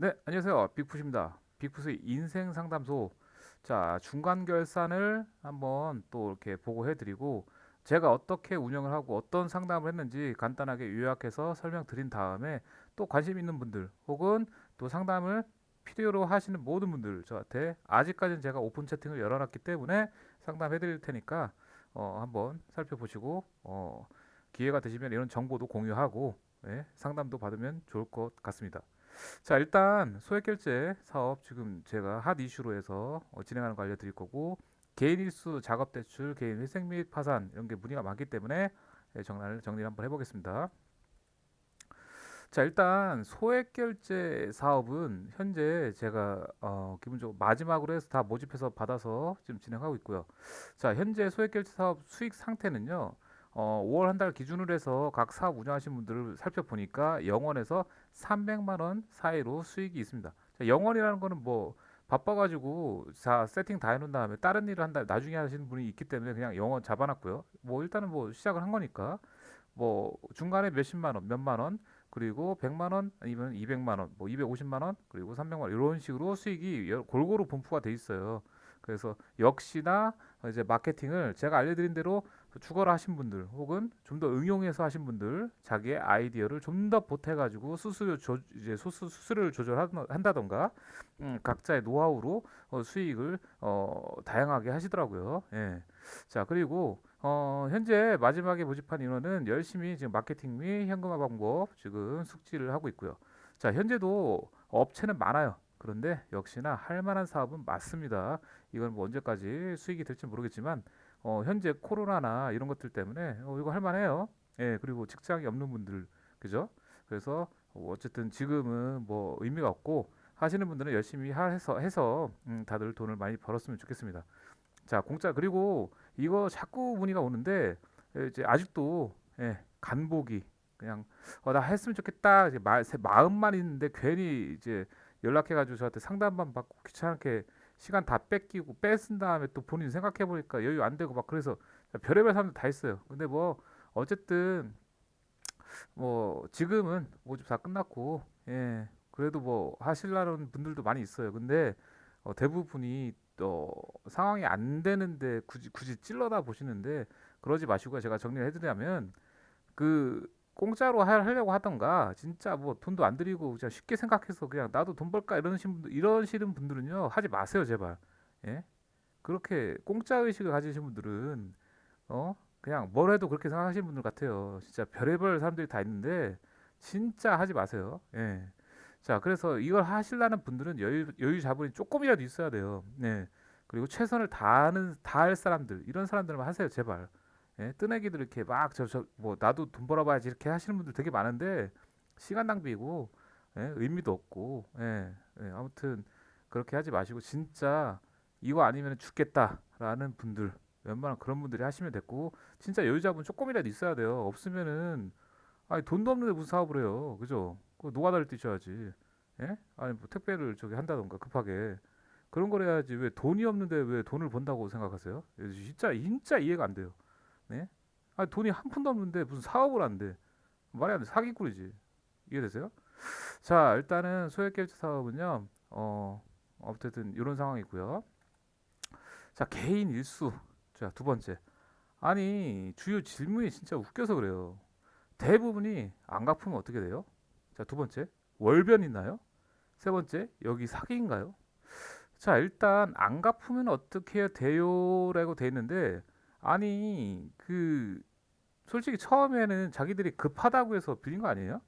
네, 안녕하세요. 빅풋입니다. 빅풋의 인생 상담소. 자, 중간 결산을 한번 또 이렇게 보고해 드리고 제가 어떻게 운영을 하고 어떤 상담을 했는지 간단하게 요약해서 설명드린 다음에 또 관심 있는 분들 혹은 또 상담을 필요로 하시는 모든 분들 저한테 아직까지는 제가 오픈 채팅을 열어놨기 때문에 상담해 드릴 테니까 어, 한번 살펴보시고 어, 기회가 되시면 이런 정보도 공유하고 예, 상담도 받으면 좋을 것 같습니다. 자, 일단 소액결제 사업 지금 제가 핫 이슈로 해서 어, 진행하는 거 알려드릴 거고 개인 일수 작업 대출, 개인 회생 및 파산 이런 게 문의가 많기 때문에 예, 정리를 정리를 한번 해보겠습니다. 자, 일단 소액 결제 사업은 현재 제가 어, 기본적으로 마지막으로 해서 다 모집해서 받아서 지금 진행하고 있고요. 자, 현재 소액 결제 사업 수익 상태는요. 어, 5월 한 달 기준으로 해서 각 사업 운영하시는 분들을 살펴보니까 영원에서 300만 원 사이로 수익이 있습니다. 자, 영원이라는 거는 뭐 바빠가지고 자 세팅 다 해놓은 다음에 다른 일을 한다 나중에 하시는 분이 있기 때문에 그냥 영원 잡아놨고요. 뭐 일단은 뭐 시작을 한 거니까 뭐 중간에 몇십만 원, 몇만 원 그리고 100만 원 아니면 200만 원, 뭐 250만 원 그리고 300만 원 이런 식으로 수익이 여- 골고루 분포가 돼 있어요. 그래서 역시나 이제 마케팅을 제가 알려드린 대로 추가로 하신 분들 혹은 좀 더 응용해서 하신 분들 자기의 아이디어를 좀 더 보태가지고 수수료 조, 이제 수수, 수수료를 조절한다던가 음, 각자의 노하우로 어, 수익을 어, 다양하게 하시더라고요. 예. 자 그리고 어, 현재 마지막에 모집한 인원은 열심히 지금 마케팅 및 현금화 방법 지금 숙지를 하고 있고요. 자 현재도 업체는 많아요. 그런데 역시나 할 만한 사업은 맞습니다. 이건 뭐 언제까지 수익이 될지 모르겠지만 어, 현재 코로나나 이런 것들 때문에 어, 이거 할 만해요. 예, 그리고 직장이 없는 분들, 그죠? 그래서 어, 어쨌든 지금은 뭐 의미가 없고 하시는 분들은 열심히 하- 해서 해서 음, 다들 돈을 많이 벌었으면 좋겠습니다. 자, 공짜 그리고 이거 자꾸 문의가 오는데 예, 이제 아직도 예, 간보기 그냥 어, 나 했으면 좋겠다 이제 마, 세- 마음만 있는데 괜히 이제 연락해가지고 저한테 상담만 받고 귀찮게 시간 다 뺏기고 뺏은 다음에 또 본인 생각해 보니까 여유 안 되고 막 그래서 별의별 사람들 다 있어요. 근데 뭐 어쨌든 뭐 지금은 모집 다 끝났고 예 그래도 뭐 하실라는 분들도 많이 있어요. 근데 어, 대부분이 또 상황이 안 되는데 굳이 굳이 찔러다 보시는데 그러지 마시고 제가 정리를 해드리자면 그 공짜로 하- 하려고 하던가 진짜 뭐 돈도 안 들이고 그냥 쉽게 생각해서 그냥 나도 돈 벌까 이러신 분들 이러시는 분들은요 하지 마세요 제발. 예? 그렇게 공짜 의식을 가지신 분들은 어? 그냥 뭘 해도 그렇게 생각하시는 분들 같아요. 진짜 별의별 사람들이 다 있는데 진짜 하지 마세요. 예 자 그래서 이걸 하시려는 분들은 여유 여유 자본이 조금이라도 있어야 돼요. 네. 그리고 최선을 다하는 다할 사람들 이런 사람들만 하세요 제발 예, 뜨내기들 이렇게 막 저 저 뭐 나도 돈 벌어봐야지 이렇게 하시는 분들 되게 많은데 시간 낭비고 예, 의미도 없고 예, 예, 아무튼 그렇게 하지 마시고 진짜 이거 아니면 죽겠다라는 분들 웬만한 그런 분들이 하시면 됐고 진짜 여유자분 조금이라도 있어야 돼요. 없으면은 아니 돈도 없는데 무슨 사업을 해요. 그죠? 그 노가다를 뛰셔야지. 예? 아니 뭐 택배를 저기 한다던가 급하게. 그런 걸 해야지 왜 돈이 없는데 왜 돈을 번다고 생각하세요? 진짜 진짜 이해가 안 돼요 네? 아 돈이 한 푼도 없는데 무슨 사업을 한대. 말이 안 돼. 사기꾼이지. 이해되세요? 자, 일단은 소액결제 사업은요. 어, 어쨌든 이런 상황이고요. 자, 개인 일수. 자, 두 번째. 아니, 주요 질문이 진짜 웃겨서 그래요. 대부분이 안 갚으면 어떻게 돼요? 자, 두 번째. 월변 있나요? 세 번째. 여기 사기인가요? 자, 일단 안 갚으면 어떻게 해야 돼요 라고 돼 있는데 아니 그 솔직히 처음에는 자기들이 급하다고 해서 빌린 거 아니에요?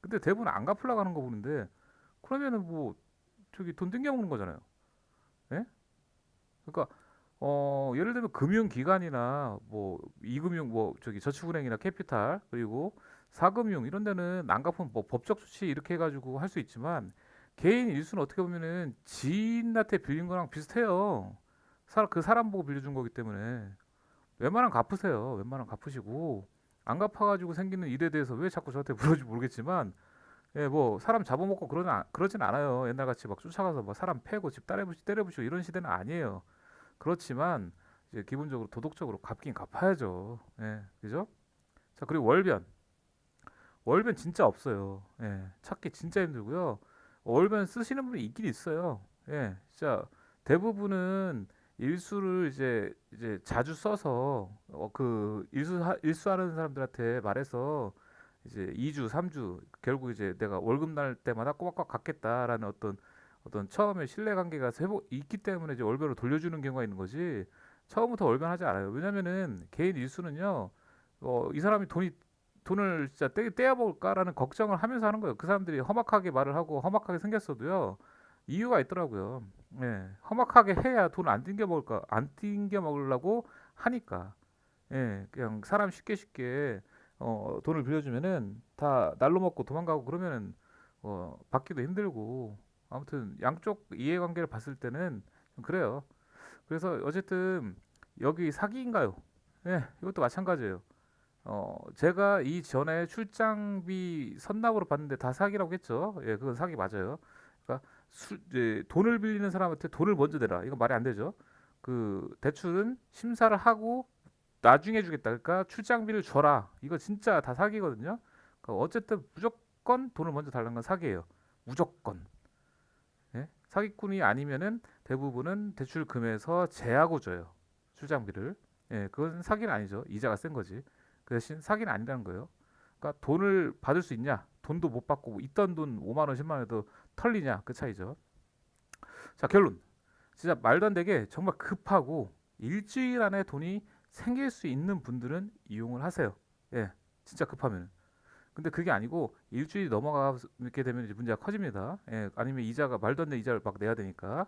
근데 대부분 안 갚으려고 하는 거 보는데 그러면은 뭐 저기 돈 땡겨 먹는 거잖아요. 예? 그러니까 어 예를 들면 금융기관이나 뭐 이금융 뭐 저기 저축은행이나 캐피탈 그리고 사금융 이런 데는 안 갚으면 뭐 법적 조치 이렇게 해가지고 할 수 있지만 개인 일수는 어떻게 보면은 지인한테 빌린 거랑 비슷해요. 사, 그 사람 보고 빌려준 거기 때문에 웬만하면 갚으세요. 웬만하면 갚으시고 안 갚아가지고 생기는 일에 대해서 왜 자꾸 저한테 물어지 모르겠지만 예, 뭐 사람 잡아먹고 그러진 아- 그러진 않아요. 옛날같이 막 쫓아가서 막 사람 패고 집 때려부시 때려부시고 이런 시대는 아니에요. 그렇지만 이제 기본적으로 도덕적으로 갚긴 갚아야죠. 예, 그죠? 자 그리고 월변 월변 진짜 없어요. 예, 찾기 진짜 힘들고요. 월변 쓰시는 분이 있긴 있어요. 예, 진짜 대부분은 일수를 이제 이제 자주 써서 어, 그 일수 하, 일수하는 사람들한테 말해서 이제 2주, 3주 결국 이제 내가 월급 날 때마다 꼬박꼬박 갚겠다라는 어떤 어떤 처음에 신뢰 관계가 회복 있기 때문에 이제 월별로 돌려주는 경우가 있는 거지 처음부터 월변하지 않아요. 왜냐면은 개인 일수는요, 어, 이 사람이 돈이 돈을 진짜 떼, 떼어볼까라는 걱정을 하면서 하는 거예요. 그 사람들이 험악하게 말을 하고 험악하게 생겼어도요, 이유가 있더라고요. 예, 험악하게 해야 돈 안 띵겨 먹을까, 안 띵겨 먹으려고 하니까. 예, 그냥 사람 쉽게 쉽게 어, 돈을 빌려주면은 다 날로 먹고 도망가고 그러면은 어, 받기도 힘들고 아무튼 양쪽 이해관계를 봤을 때는 좀 그래요. 그래서 어쨌든 여기 사기인가요? 예, 이것도 마찬가지예요. 어, 제가 이 전에 출장비 선납으로 받는데 다 사기라고 했죠. 예, 그건 사기 맞아요. 그러니까 수, 이제 돈을 빌리는 사람한테 돈을 먼저 내라. 이거 말이 안 되죠. 그 대출은 심사를 하고 나중에 주겠다. 그러니까 출장비를 줘라. 이거 진짜 다 사기거든요. 그러니까 어쨌든 무조건 돈을 먼저 달라는 건 사기예요. 무조건. 예? 사기꾼이 아니면은 대부분은 대출 금에서 제하고 줘요. 출장비를. 예, 그건 사기는 아니죠. 이자가 센 거지. 그 대신 사기는 아니라는 거예요. 그러니까 돈을 받을 수 있냐? 돈도 못 받고 뭐 있던 돈 5만 원, 10만 원에도 털리냐? 그 차이죠. 자, 결론. 진짜 말도 안 되게 정말 급하고 일주일 안에 돈이 생길 수 있는 분들은 이용을 하세요. 예, 진짜 급하면. 근데 그게 아니고 일주일이 넘어가게 되면 이제 문제가 커집니다. 예, 아니면 이자가 말도 안 되는 이자를 막 내야 되니까.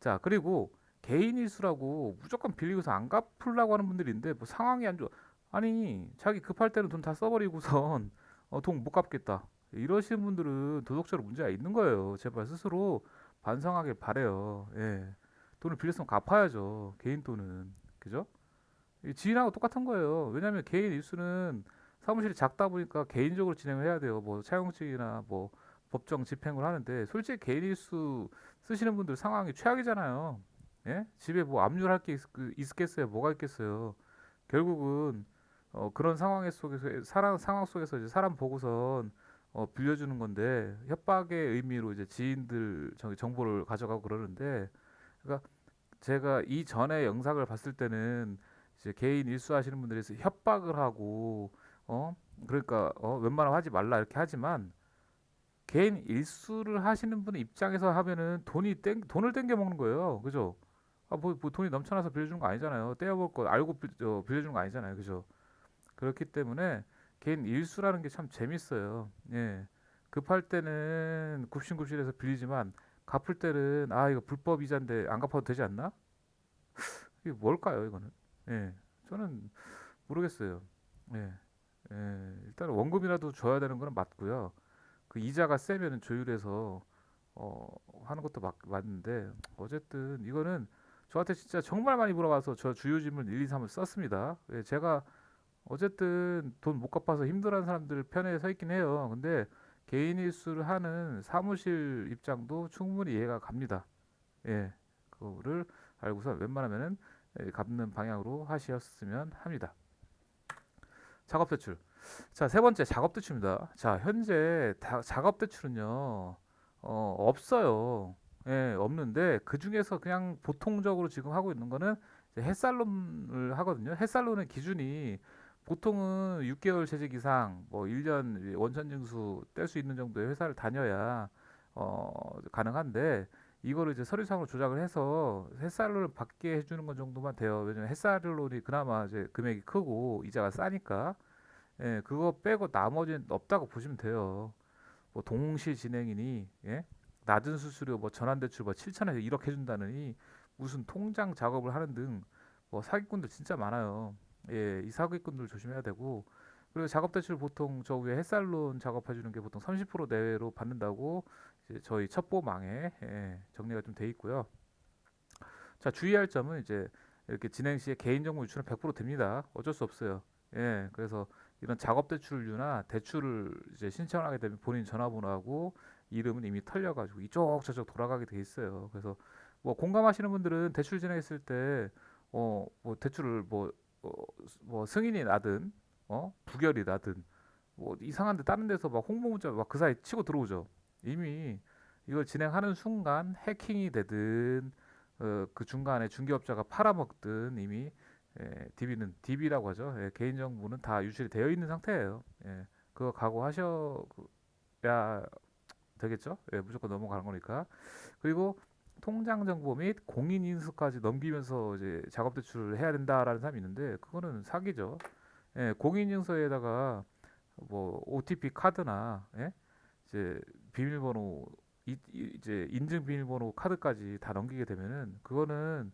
자, 그리고 개인 일수라고 무조건 빌리고서 안 갚으려고 하는 분들이 있는데 뭐 상황이 안 좋아. 아니, 자기 급할 때는 돈 다 써버리고선 어, 돈 못 갚겠다. 이러시는 분들은 도덕적으로 문제가 있는 거예요. 제발 스스로 반성하길 바래요. 예. 돈을 빌렸으면 갚아야죠. 개인 돈은. 그죠? 이 지인하고 똑같은 거예요. 왜냐하면 개인 일수는 사무실이 작다 보니까 개인적으로 진행을 해야 돼요. 뭐 차용증이나 뭐 법정 집행을 하는데 솔직히 개인 일수 쓰시는 분들 상황이 최악이잖아요. 예? 집에 뭐 압류할 게 있, 그, 있겠어요? 뭐가 있겠어요? 결국은 어, 그런 상황 속에서 사람 상황 속에서 이제 사람 보고선 어, 빌려주는 건데 협박의 의미로 이제 지인들 정, 정보를 가져가고 그러는데 그러니까 제가 이 전에 영상을 봤을 때는 이제 개인 일수하시는 분들에서 협박을 하고 어 그러니까 어 웬만하면 하지 말라 이렇게 하지만 개인 일수를 하시는 분 입장에서 하면은 돈이 땡 돈을 땡겨 먹는 거예요. 그죠? 아뭐 뭐 돈이 넘쳐나서 빌려주는 거 아니잖아요. 떼어볼 거 알고 빌, 어, 빌려주는 거 아니잖아요. 그죠 그렇기 때문에 개인 일수라는 게 참 재밌어요. 예. 급할 때는 굽신굽신해서 빌리지만 갚을 때는 아 이거 불법 이자인데 안 갚아도 되지 않나? 이게 뭘까요 이거는? 예, 저는 모르겠어요. 예, 예, 일단 원금이라도 줘야 되는 거는 맞고요. 그 이자가 세면은 조율해서 어, 하는 것도 맞, 맞는데 어쨌든 이거는 저한테 진짜 정말 많이 물어봐서 저 주요 질문 1, 2, 3을 썼습니다. 예, 제가 어쨌든 돈 못 갚아서 힘들어하는 사람들 편에 서 있긴 해요. 근데 개인 일수를 하는 사무실 입장도 충분히 이해가 갑니다. 예, 그거를 알고서 웬만하면은 예, 갚는 방향으로 하셨으면 합니다. 작업 대출. 자, 세 번째 작업 대출입니다. 자, 현재 다, 작업 대출은요. 어, 없어요. 예, 없는데 그 중에서 그냥 보통적으로 지금 하고 있는 거는 햇살론을 하거든요. 햇살론의 기준이 보통은 6개월 재직 이상, 뭐 1년 원천 징수 뗄 수 있는 정도의 회사를 다녀야 어, 가능한데 이거를 이제 서류상으로 조작을 해서 햇살론을 받게 해주는 것 정도만 돼요. 왜냐면 햇살론이 그나마 이제 금액이 크고 이자가 싸니까 예, 그거 빼고 나머지는 없다고 보시면 돼요. 뭐 동시 진행이니 예? 낮은 수수료 뭐 전환 대출 뭐 7천에서 1억 해준다느니 무슨 통장 작업을 하는 등 뭐 사기꾼들 진짜 많아요. 예, 이 사기꾼들 조심해야 되고 그리고 작업 대출 보통 저 위에 햇살론 작업해 주는 게 보통 30% 내외로 받는다고 이제 저희 첩보망에 예, 정리가 좀 돼 있고요. 자 주의할 점은 이제 이렇게 진행 시에 개인 정보 유출은 100% 됩니다. 어쩔 수 없어요. 예, 그래서 이런 작업 대출류나 대출을 이제 신청하게 되면 본인 전화번호하고 이름은 이미 털려가지고 이쪽 저쪽 돌아가게 돼 있어요. 그래서 뭐 공감하시는 분들은 대출 진행했을 때 어 뭐 대출을 뭐, 어, 뭐 승인이 나든 어 부결이 나든 뭐 이상한데 다른 데서 막 홍보 문자 막 그 사이 치고 들어오죠. 이미 이걸 진행하는 순간 해킹이 되든 어, 그 중간에 중개업자가 팔아먹든 이미 예, DB는 DB라고 하죠. 예, 개인정보는 다 유출이 되어 있는 상태예요. 예, 그거 각오하셔야 되겠죠? 예, 무조건 넘어가는 거니까. 그리고 통장 정보 및 공인 인수까지 넘기면서 이제 작업 대출을 해야 된다라는 사람이 있는데 그거는 사기죠. 예, 공인 인수에다가 뭐 OTP 카드나 예? 이제 비밀번호 이, 이- 이제 인증 비밀번호 카드까지 다 넘기게 되면은 그거는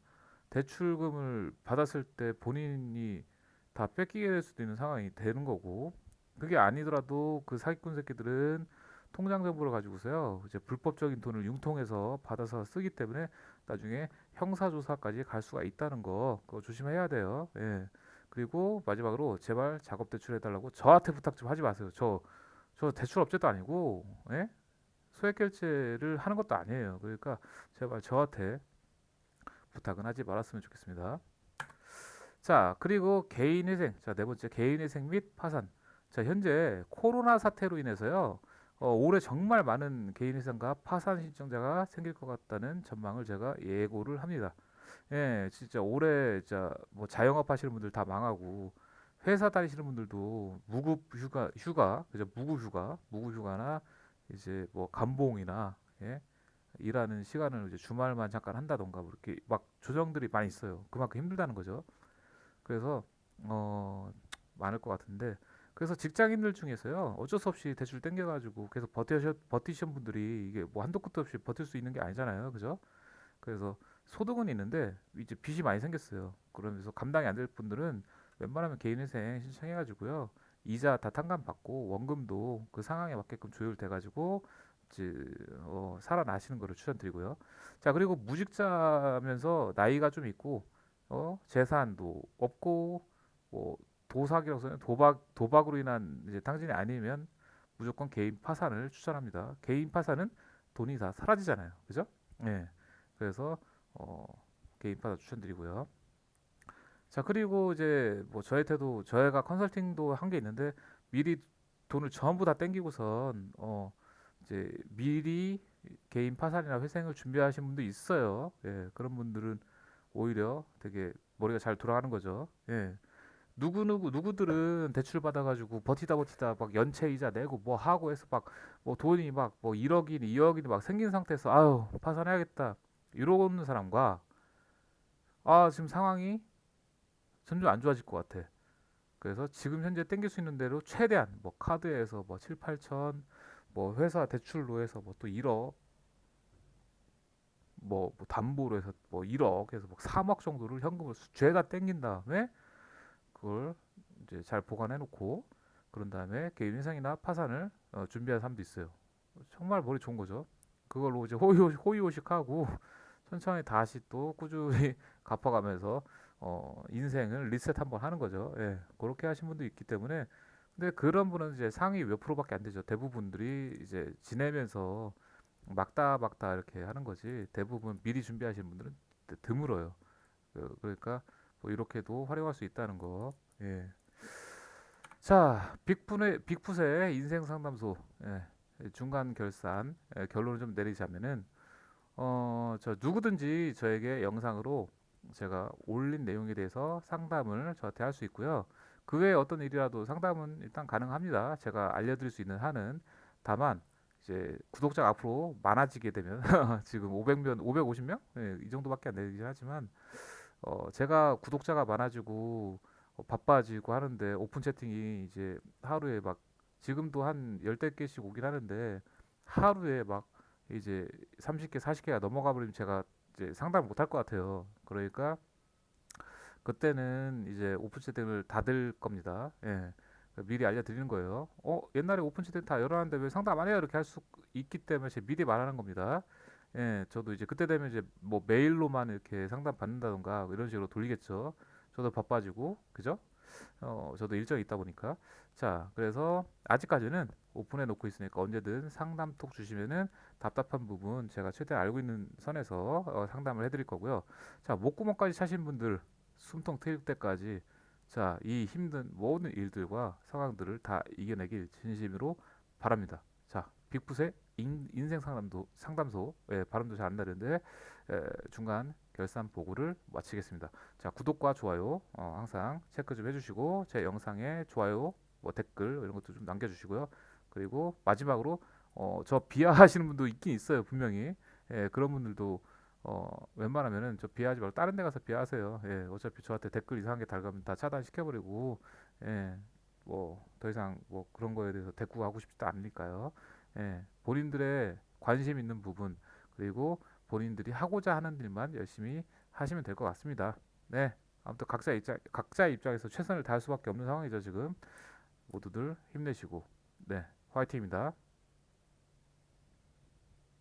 대출금을 받았을 때 본인이 다 뺏기게 될 수도 있는 상황이 되는 거고 그게 아니더라도 그 사기꾼 새끼들은 통장 정보를 가지고서요 이제 불법적인 돈을 융통해서 받아서 쓰기 때문에 나중에 형사 조사까지 갈 수가 있다는 거 그거 조심해야 돼요. 예. 그리고 마지막으로 제발 작업 대출 해달라고 저한테 부탁 좀 하지 마세요. 저 저 대출 업체도 아니고 예? 소액 결제를 하는 것도 아니에요. 그러니까 제발 저한테 부탁은 하지 말았으면 좋겠습니다. 자, 그리고 개인회생. 자, 네 번째 개인회생 및 파산. 자, 현재 코로나 사태로 인해서요. 어, 올해 정말 많은 개인회생과 파산 신청자가 생길 것 같다는 전망을 제가 예고를 합니다. 예, 진짜 올해 진짜 뭐 자영업 하시는 분들 다 망하고 회사 다니시는 분들도 무급 휴가 휴가 그죠? 무급 휴가, 무급 휴가나 이제 뭐 감봉이나 예? 일하는 시간을 이제 주말만 잠깐 한다던가 뭐 이렇게 막 조정들이 많이 있어요. 그만큼 힘들다는 거죠. 그래서 어 많을 것 같은데 그래서 직장인들 중에서요 어쩔 수 없이 대출 땡겨가지고 계속 버티셔 버티신 분들이 이게 뭐 한도 끝도 없이 버틸 수 있는 게 아니잖아요, 그죠? 그래서 소득은 있는데 이제 빚이 많이 생겼어요. 그러면서 감당이 안 될 분들은 웬만하면 개인회생 신청해가지고요 이자 다 탕감 받고 원금도 그 상황에 맞게끔 조율돼가지고 이제 어, 살아나시는 거를 추천드리고요. 자 그리고 무직자면서 나이가 좀 있고 어, 재산도 없고 뭐 도사기로서는 도박 도박으로 인한 이제 탕진이 아니면 무조건 개인 파산을 추천합니다. 개인 파산은 돈이 다 사라지잖아요, 그죠? 예. 그래서 어, 개인 파산 추천드리고요. 자 그리고 이제 뭐 저한테도 저희가 컨설팅도 한 게 있는데 미리 돈을 전부 다 땡기고선 어 이제 미리 개인 파산이나 회생을 준비하신 분도 있어요. 예, 그런 분들은 오히려 되게 머리가 잘 돌아가는 거죠. 예. 누구 누구 누구들은 대출 받아가지고 버티다 버티다 막 연체 이자 내고 뭐 하고 해서 막 뭐 돈이 막 뭐 1억이니 2억이니 막 생긴 상태에서 아유 파산해야겠다 이러는 사람과 아 지금 상황이 점점 안 좋아질 것 같아. 그래서 지금 현재 땡길 수 있는 대로 최대한 뭐 카드에서 뭐 7, 8천 뭐 회사 대출로 해서 뭐 또 1억 뭐, 뭐 담보로 해서 뭐 1억 해서 뭐 3억 정도를 현금을 수- 죄다 땡긴 다음에 그걸 이제 잘 보관해 놓고 그런 다음에 개인 회생이나 파산을 어, 준비한 사람도 있어요. 정말 머리 좋은 거죠. 그걸로 이제 호의, 호의호식하고 천천히 다시 또 꾸준히 갚아가면서 어, 인생을 리셋 한번 하는 거죠. 예, 그렇게 하신 분도 있기 때문에 근데 그런 분은 이제 상위 몇 프로밖에 안 되죠. 대부분들이 이제 지내면서 막다 막다 이렇게 하는 거지. 대부분 미리 준비하시는 분들은 드- 드물어요. 그, 그러니까 뭐 이렇게도 활용할 수 있다는 거. 예. 자, 빅풋의 빅풋의 인생 상담소 예, 중간 결산 예, 결론을 좀 내리자면은 어, 저 누구든지 저에게 영상으로 제가 올린 내용에 대해서 상담을 저한테 할 수 있고요. 그 외에 어떤 일이라도 상담은 일단 가능합니다. 제가 알려드릴 수 있는 한은 다만 이제 구독자가 앞으로 많아지게 되면 지금 500명, 550명 예, 이 정도밖에 안 되긴 하지만 어, 제가 구독자가 많아지고 어, 바빠지고 하는데 오픈 채팅이 이제 하루에 막 지금도 한 열댓 개씩 오긴 하는데 하루에 막 이제 30개, 40개가 넘어가 버리면 제가 이제 상담을 못할 것 같아요. 그러니까 그때는 이제 오픈 채팅을 닫을 겁니다. 예. 미리 알려드리는 거예요. 어, 옛날에 오픈 채팅 다 열어놨는데 왜 상담 안 해요? 이렇게 할 수 있기 때문에 제가 미리 말하는 겁니다. 예, 저도 이제 그때 되면 이제 뭐 메일로만 이렇게 상담 받는다던가 이런 식으로 돌리겠죠. 저도 바빠지고, 그죠? 어, 저도 일정이 있다 보니까. 자, 그래서 아직까지는 오픈해 놓고 있으니까 언제든 상담톡 주시면은 답답한 부분 제가 최대한 알고 있는 선에서 어, 상담을 해드릴 거고요. 자, 목구멍까지 차신 분들 숨통 트일 때까지 자, 이 힘든 모든 일들과 상황들을 다 이겨내길 진심으로 바랍니다. 자, 빅풋의 인, 인생 상담도 상담소 예, 발음도 잘 안 나는데 에, 중간 결산 보고를 마치겠습니다. 자 구독과 좋아요 어, 항상 체크 좀 해주시고 제 영상에 좋아요 뭐 댓글 이런 것도 좀 남겨주시고요. 그리고 마지막으로 어, 저 비하하시는 분도 있긴 있어요 분명히 예, 그런 분들도 어, 웬만하면은 저 비하하지 말고 다른 데 가서 비하하세요. 예, 어차피 저한테 댓글 이상하게 달가면 다 차단시켜버리고 예, 뭐 더 이상 뭐 그런 거에 대해서 대꾸하고 싶지도 않으니까요. 예, 본인들의 관심 있는 부분 그리고 본인들이 하고자 하는 일만 열심히 하시면 될 것 같습니다. 네, 아무튼 각자 입장 각자의 입장에서 최선을 다할 수밖에 없는 상황이죠 지금 모두들 힘내시고 네 화이팅입니다.